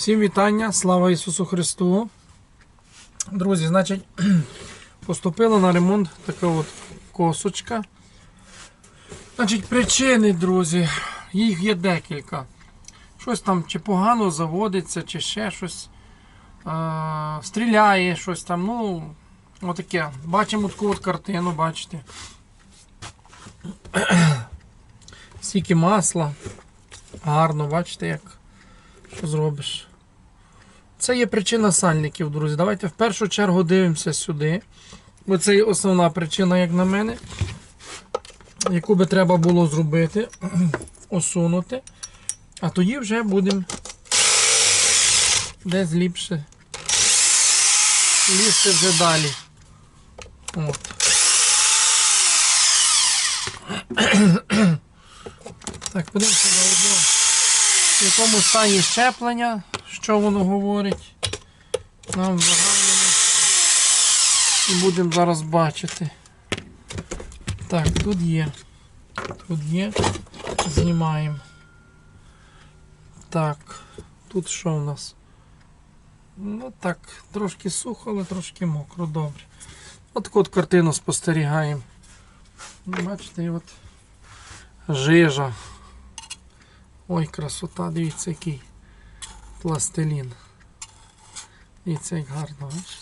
Всім вітання, слава Ісусу Христу. Друзі, значить, поступила на ремонт така от косочка. Значить, причини, друзі, їх є декілька. Щось там чи погано заводиться, чи ще щось. А, стріляє, щось там, ну, отаке. Бачимо таку от картину, бачите. Стільки масла. Гарно, бачите, як що зробиш. Це є причина сальників, друзі. Давайте в першу чергу дивимося сюди. Бо це є основна причина, як на мене, яку би треба було зробити, усунути. А тоді вже будемо десь ліпше. Лізти вже далі. От. Так, подивимося на заодно в якому стані щеплення, що воно говорить. Нам загальному. І будемо зараз бачити. Так, тут є. Тут є. Знімаємо. Так, тут що у нас? Ну так, трошки сухо, але трошки мокро, добре. От таку от картину спостерігаємо. Ну, Бачите, от жижа. Ой, красота, дивіться, який пластилін. Дивіться, як гарно, бачиш?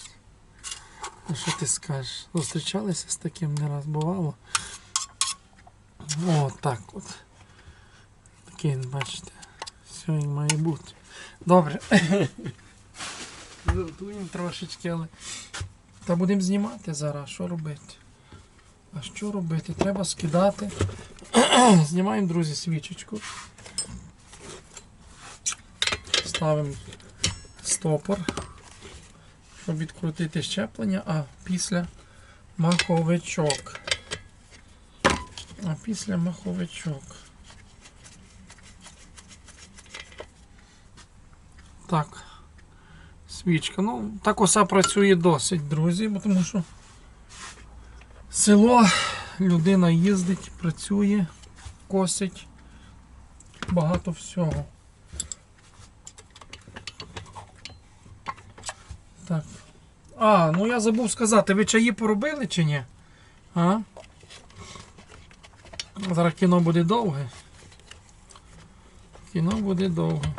Ну що ти скажеш? Зустрічалися з таким не раз бувало. О, так от. Такий, бачите. Все він має бути. Добре. Жартуємо трошечки, але. Та будемо знімати зараз, що робити? А що робити? Треба скидати. Знімаємо, друзі, свічечку. Ставимо стопор, щоб відкрутити щеплення, а після маховичок. А після маховичок. Так. Свічка. Ну, так оса працює досить, друзі, бо тому що село, людина їздить, працює, косить, багато всього. Так. А, ну я забув сказати, ви чаї поробили чи ні? А? Зараз кіно буде довге. Кіно буде довге.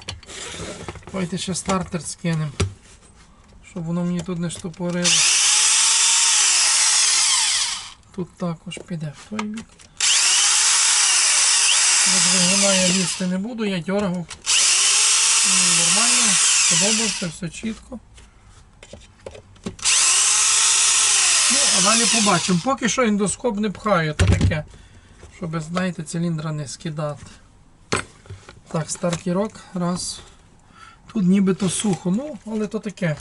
Давайте ще стартер скинемо. Щоб воно мені тут не штопорило. Тут також піде в той бік. Двигуна я лізти не буду, я дергав. Нормально, подобається, все чітко. Ну, а далі побачимо. Поки що індоскоп не пхаю, то таке, щоб, знаєте, циліндра не скидати. Так, стартірок, раз. Тут нібито сухо, ну, але то таке.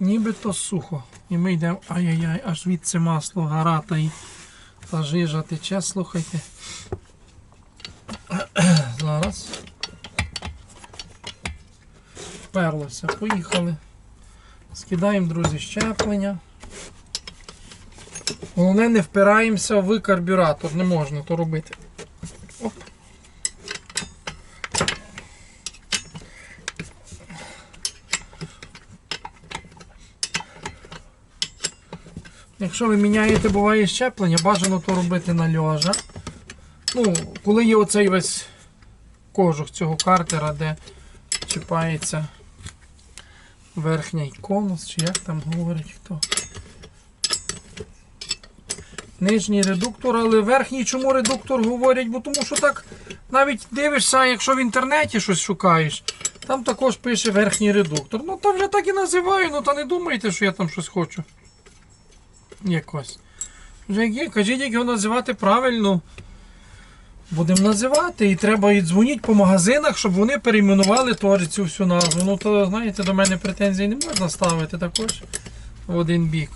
Нібито сухо. І ми йдемо, ай-яй-яй, аж звідси масло гарата і та жижа тече, слухайте. Зараз. Вперлося, поїхали. Скидаємо, друзі, щеплення. Головне, не впираємося в карбюратор, не можна то робити. Оп. Якщо ви міняєте, буває щеплення, бажано то робити на льожа. Ну, коли є оцей весь кожух цього картера, де чіпається верхній конус, чи як там говорить хто. Нижній редуктор, але верхній чому редуктор говорять? Бо тому що так навіть дивишся, якщо в інтернеті щось шукаєш, там також пише верхній редуктор. Ну там вже так і називаю, ну та не думайте, що я там щось хочу. Якось. Вже є, кажіть, як його називати правильно. Будемо називати і треба і дзвонити по магазинах, щоб вони перейменували теж цю всю назву. Ну то, знаєте, до мене претензій не можна ставити також в один бік.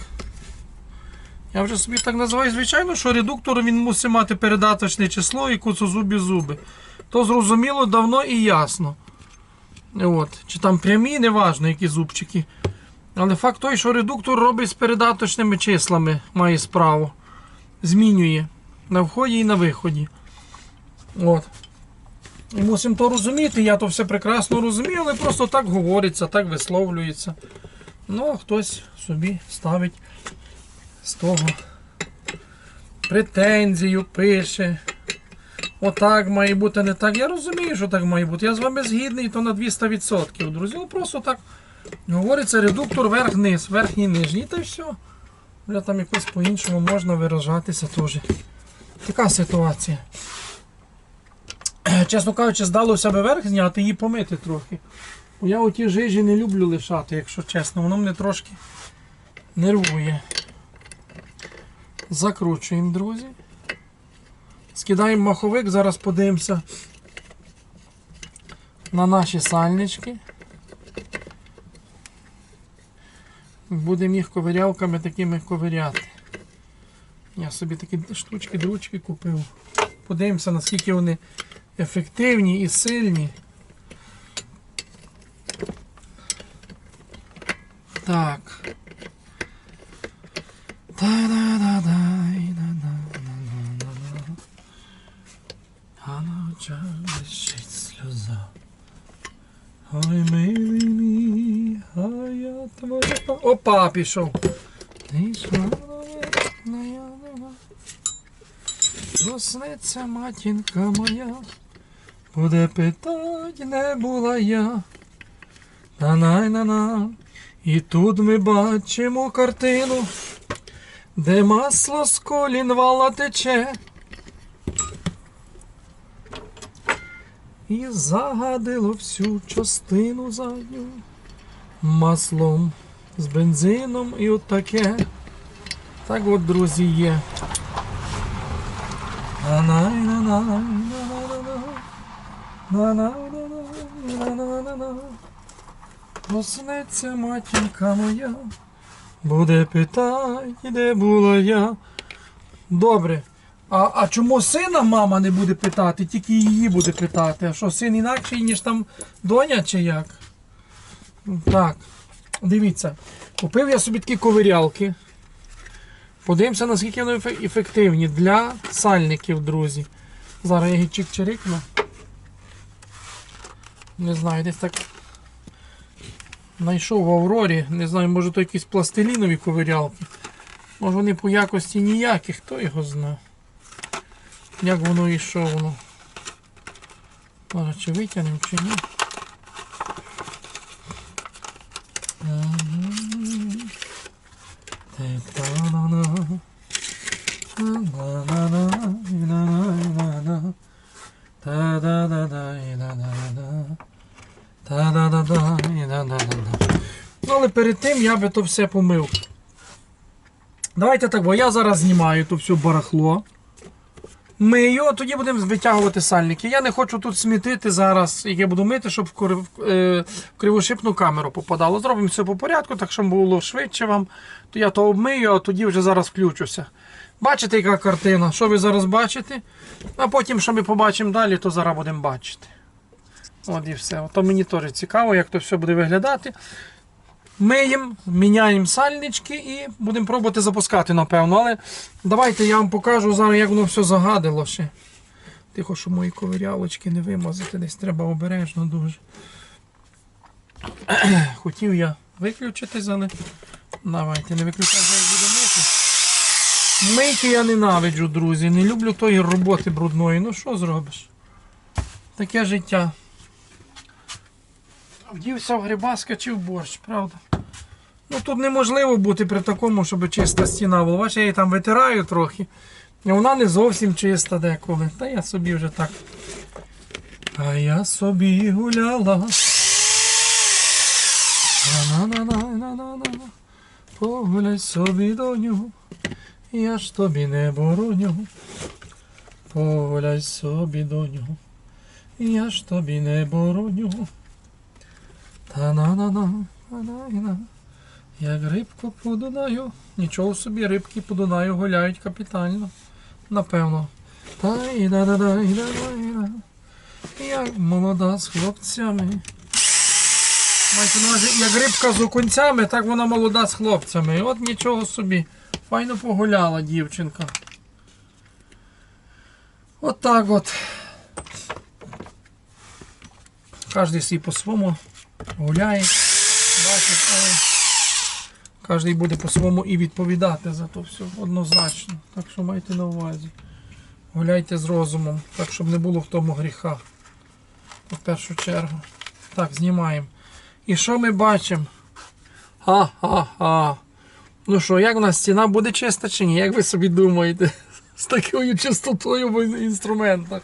Я вже собі так називаю, звичайно, що редуктор він мусить мати передаточне число і куцозубі зуби. То зрозуміло давно і ясно. От. Чи там прямі, неважно, які зубчики. Але факт той, що редуктор робить з передаточними числами, має справу. Змінює на вході і на виході. От. І мусимо то розуміти, я то все прекрасно розумію, але просто так говориться, так висловлюється. Ну, а хтось собі ставить з того претензію, пише. Отак має бути, не так. Я розумію, що так має бути. Я з вами згідний, то на 200%, друзі. Ну просто так говориться редуктор верх-низ, верхній нижній, та й все. Вже там якось по-іншому можна виражатися теж. Така ситуація. Чесно кажучи, здалося би верх зняти і помити трохи. Бо я оті жижі не люблю лишати, якщо чесно, воно мене трошки нервує. Закручуємо, друзі. Скидаємо маховик, зараз подивимося на наші сальнички. Будемо їх ковирялками такими ковиряти. Я собі такі штучки, дручки купив. Подивимося, наскільки вони ефективні і сильні. Так. Та-да-да-дай-да-да-да-да-да. А на очах блищить сльоза. Ой, милий мій, а я твоя. па- Опа, пішов. Проснеться матінка моя, буде питать, не була я. На-най-на-на. І тут ми бачимо картину, де масло з колін вала тече. І загадило всю частину задню маслом з бензином і от таке. Так от, друзі, є. На-най-на-най, Проснеться матінка моя, буде питать, де була я. Добре. А, а чому сина мама не буде питати, тільки її буде питати? А що, син інакший, ніж там доня чи як? Так, дивіться. Купив я собі такі ковирялки. Подивимося, наскільки вони ефективні для сальників, друзі. Зараз я їх чик-чирикну. Не знаю, десь так знайшов в Аврорі. Не знаю, може то якісь пластилінові ковирялки. Може вони по якості ніякі, хто його знає. Як воно що воно. Може, чи витягнемо, чи ні. Перед тим я би то все помив. Давайте так, бо я зараз знімаю то все барахло. Мию, а тоді будемо витягувати сальники. Я не хочу тут смітити зараз, як я буду мити, щоб е, в кривошипну камеру попадало. Зробимо все по порядку, так щоб було швидше вам. То я то обмию, а тоді вже зараз включуся. Бачите, яка картина? Що ви зараз бачите? А потім, що ми побачимо далі, то зараз будемо бачити. От і все. Ото мені теж цікаво, як то все буде виглядати. Миємо, міняємо сальнички і будемо пробувати запускати, напевно. Але давайте я вам покажу зараз, як воно все загадило ще. Тихо, що мої ковирялочки не вимазати, десь треба обережно дуже. Хотів я виключитись, але давайте не виключати, як буду мити. Мийки я ненавиджу, друзі. Не люблю тої роботи брудної. Ну що зробиш? Таке життя. Вдівся в грибаска чи в борщ, правда? Ну тут неможливо бути при такому, щоб чиста стіна була. Бачиш, я її там витираю трохи. І вона не зовсім чиста деколи. Та я собі вже так. А я собі гуляла. На-на-на-на-на-на-на. Погуляй собі доню. Я ж тобі не бороню. Погуляй собі доню. Я ж тобі не бороню. Як рибку по Дунаю. Нічого собі, рибки по Дунаю гуляють капітально. Напевно. та і да да да і да да і Як молода з хлопцями. Мається на увазі, як рибка з окунцями, так вона молода з хлопцями. От нічого собі. Файно погуляла дівчинка. От так от. Кожен свій по-своєму гуляє, бачить, але кожен буде по-своєму і відповідати за то все однозначно. Так що майте на увазі. Гуляйте з розумом, так щоб не було в тому гріха. В першу чергу. Так, знімаємо. І що ми бачимо? Ха-ха-ха. Ну що, як у нас стіна буде чиста чи ні? Як ви собі думаєте? З такою чистотою в інструментах.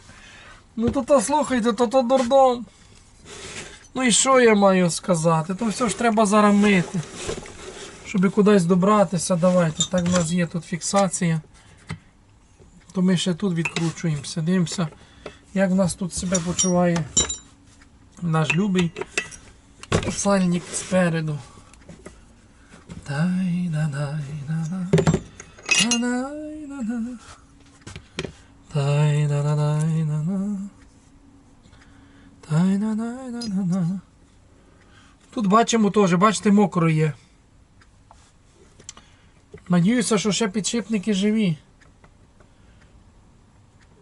Ну то то слухайте, то то дурдом. Ну і що я маю сказати? То все ж треба зараз мити. Щоб кудись добратися, давайте. Так в нас є тут фіксація. То ми ще тут відкручуємося. Дивимося, як в нас тут себе почуває наш любий сальник спереду. Дай на Тут бачимо теж, бачите, мокро є. Надіюся, що ще підшипники живі.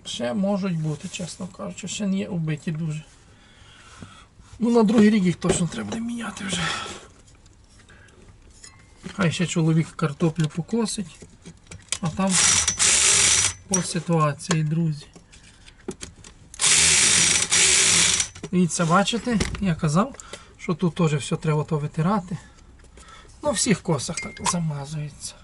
Ще можуть бути, чесно кажучи, ще не є убиті дуже. Ну, на другий рік їх точно треба буде міняти вже. Хай ще чоловік картоплю покосить, а там по ситуації, друзі. Дивіться, бачите, я казав, що тут теж все треба то витирати. Ну, всіх косах так замазується.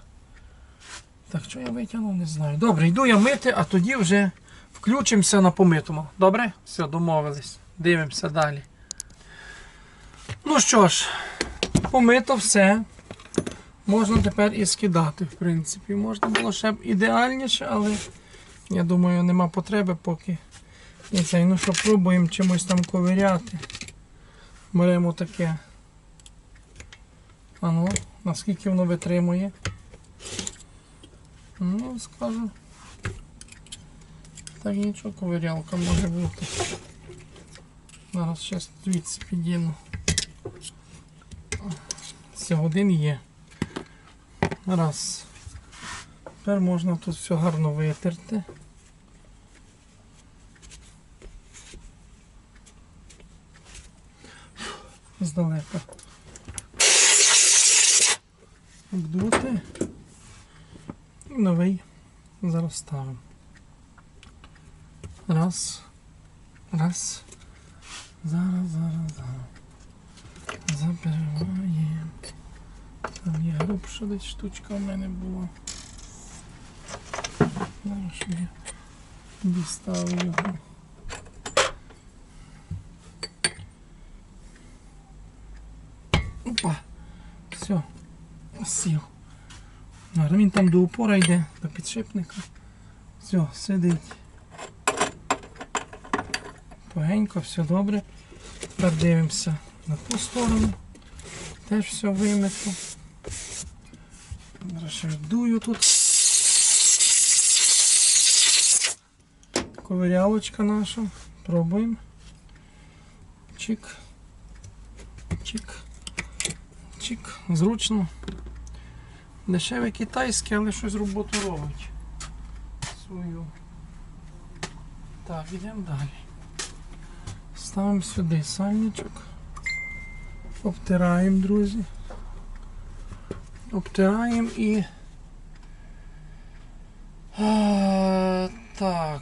Так, що я витягнув, не знаю. Добре, йду я мити, а тоді вже включимося на помитому. Добре? Все, домовились. Дивимося далі. Ну що ж, помито все. Можна тепер і скидати, в принципі. Можна було ще б ідеальніше, але я думаю, нема потреби поки. І це, ну що, пробуємо чимось там ковиряти. Беремо таке. А ну, наскільки воно витримує. Ну, скажу. Так нічого, ковирялка може бути. Зараз ще звідси підійну. Все, один є. Раз. Тепер можна тут все гарно витерти. Здалека. Обдути. І новий зараз ставимо. Раз. Раз. Зараз, зараз, зараз. Забираємо. Там є грубша десь штучка в мене була. Зараз я дістав його. Опа. Все. Сів. Він там до упора йде, до підшипника. Все, сидить. Погенько, все добре. Тепер дивимося на ту сторону. Теж все вимито. Ще вдую тут. Ковирялочка наша. Пробуємо. Чик. Чик. Чик. Зручно. Дешеве китайське, але щось роботу робить. Свою. Так, йдемо далі. Ставимо сюди сальничок. Обтираємо, друзі. Обтираємо і. А, так.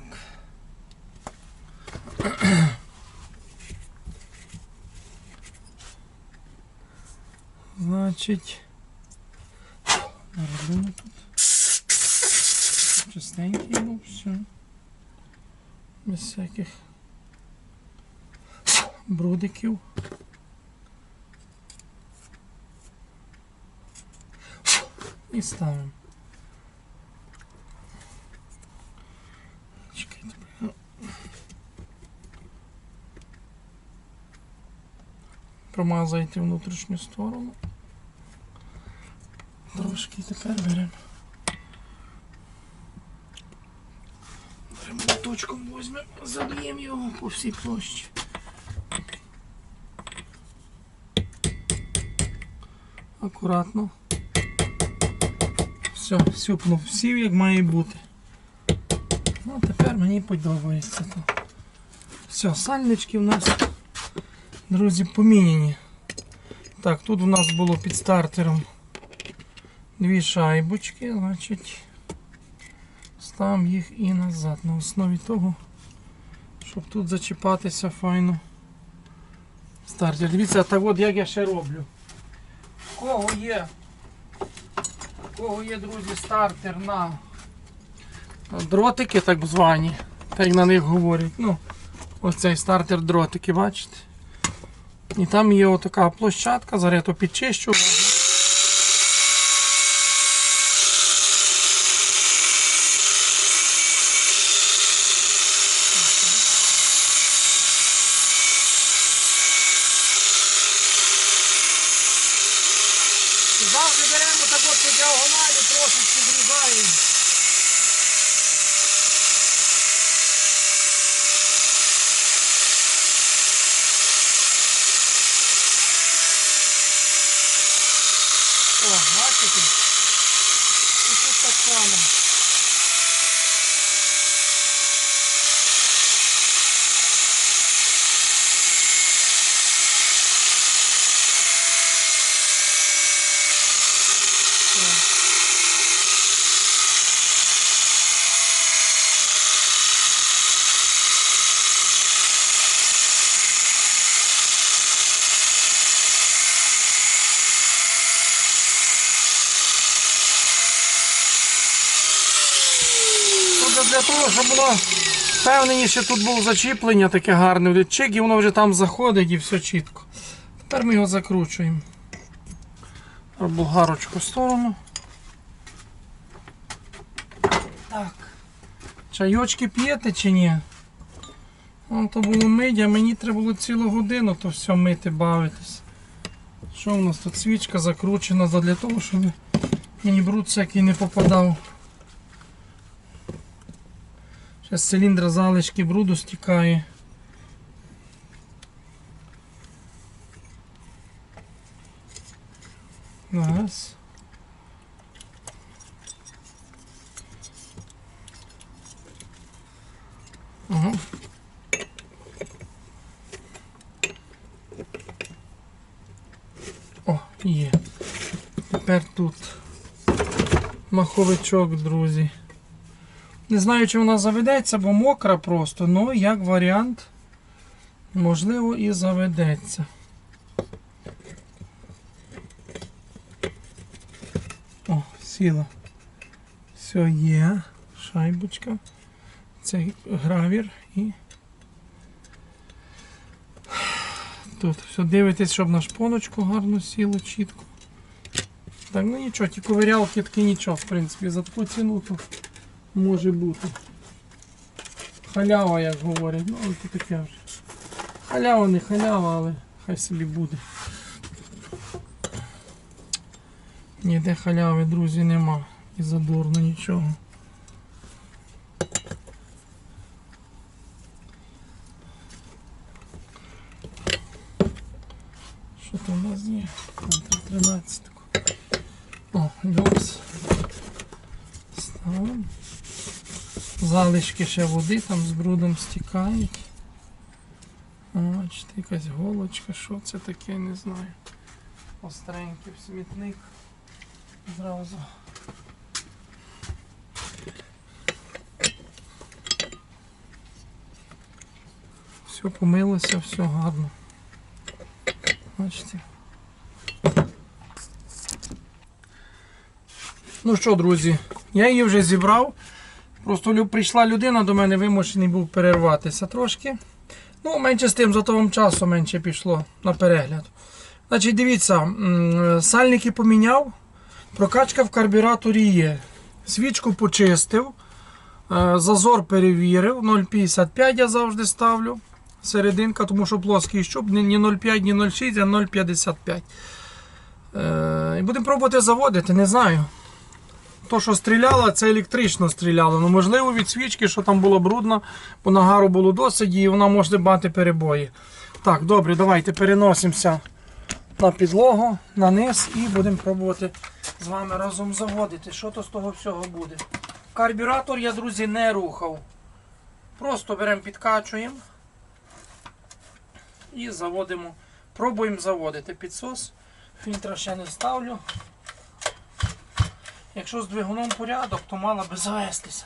Значить. Робимо тут. Чистенький був, все. Без всяких брудиків. І ставимо. Чекайте. бля. Промазайте внутрішню сторону. Трошки тепер беремо. Беремо точком візьмемо, заб'ємо його по всій площі. Акуратно. Все, сюпнув, сів як має бути. Ну, тепер мені подобається то. Все, сальнички в нас друзі, поміняні. Так, тут у нас було під стартером дві шайбочки, значить ставимо їх і назад на основі того, щоб тут зачіпатися файно. Стартер. Дивіться, так от як я ще роблю. Кого є? Кого є, друзі, стартер на дротики так звані, так на них говорять. Ну, ось цей стартер дротики, бачите? І там є отака площадка, зараз я то підчищу. Завжди беремо так от по діагоналі, трошечки зрізаємо. О, бачите? І тут так само. Для того, щоб було впевненіше, тут було зачіплення таке гарне, чик, і воно вже там заходить і все чітко. Тепер ми його закручуємо. Болгарочку в сторону. Так. Чайочки п'єте чи ні? Вон то було мить, а мені треба було цілу годину то все мити, бавитись. Що у нас тут свічка закручена для того, щоб мені бруд всякий не попадав. Зараз з циліндра залишки бруду стікає. Раз. Ага. О, є. Тепер тут маховичок, друзі. Не знаю, чи вона заведеться, бо мокра просто, ну як варіант, можливо, і заведеться. О, сіла. Все є. Шайбочка. Цей гравір і. Тут все дивитесь, щоб на шпоночку гарно сіло чітко. Так, ну нічого, ті ковирялки таки нічого, в принципі, за таку ціну то може бути. Халява, як говорять, ну це таке вже. Халява не халява, але хай собі буде. Ніде халяви, друзі, нема. І задорно нічого. Що там у нас є? Там 13. О, люкс. Ставимо. Залишки ще води там з брудом стікають. Бачите, якась голочка, що це таке, не знаю. Остренький смітник. Зразу. Все помилося, все гарно. Бачите. Ну що, друзі, я її вже зібрав. Просто прийшла людина до мене, вимушений був перерватися трошки. Ну, менше з тим, зато вам часу менше пішло на перегляд. Значить, дивіться, сальники поміняв, прокачка в карбюраторі є. Свічку почистив, е, зазор перевірив, 0,55 я завжди ставлю. Серединка, тому що плоский щуп ні ні 0,5, ні 0,6, а 0,55. Е, будемо пробувати заводити, не знаю. То, що стріляло, це електрично стріляло. Ну, можливо, від свічки, що там було брудно, бо нагару було досить і вона може мати перебої. Так, добре, давайте переносимося на підлогу, на низ і будемо пробувати з вами разом заводити. Що то з того всього буде. Карбюратор я, друзі, не рухав. Просто беремо, підкачуємо. І заводимо. Пробуємо заводити підсос. Фільтра ще не ставлю. Якщо з двигуном порядок, то мала би завестися.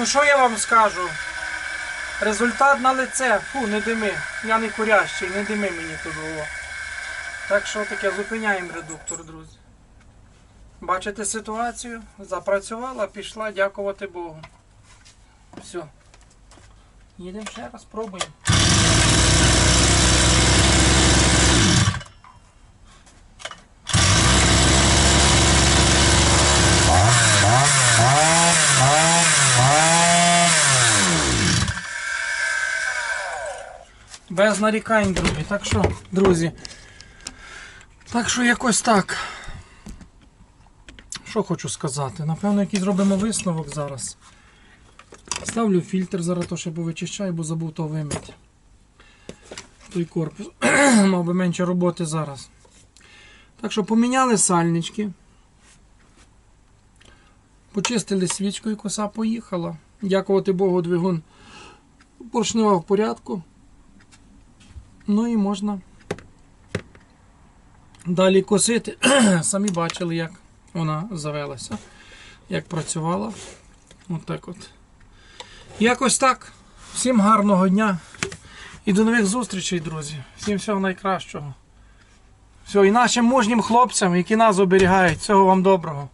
Ну що я вам скажу? Результат на лице. Фу, не дими. Я не курящий, не дими мені тут було. Так що таке, зупиняємо редуктор, друзі. Бачите ситуацію? Запрацювала, пішла, дякувати Богу. Все. Їдемо ще раз, пробуємо. Без нарікань, друзі. Так що, друзі. Так що якось так. Що хочу сказати? Напевно, який зробимо висновок зараз. Ставлю фільтр зараз, то ще повичищаю, бо забув то вимити. Той корпус. Мав би менше роботи зараз. Так що поміняли сальнички. Почистили свічку і коса поїхала. Дякувати Богу, двигун поршнева в порядку. Ну і можна далі косити. Самі бачили, як вона завелася, як працювала. От так от. Якось так. Всім гарного дня і до нових зустрічей, друзі. Всім всього найкращого. Все, і нашим мужнім хлопцям, які нас оберігають. Всього вам доброго.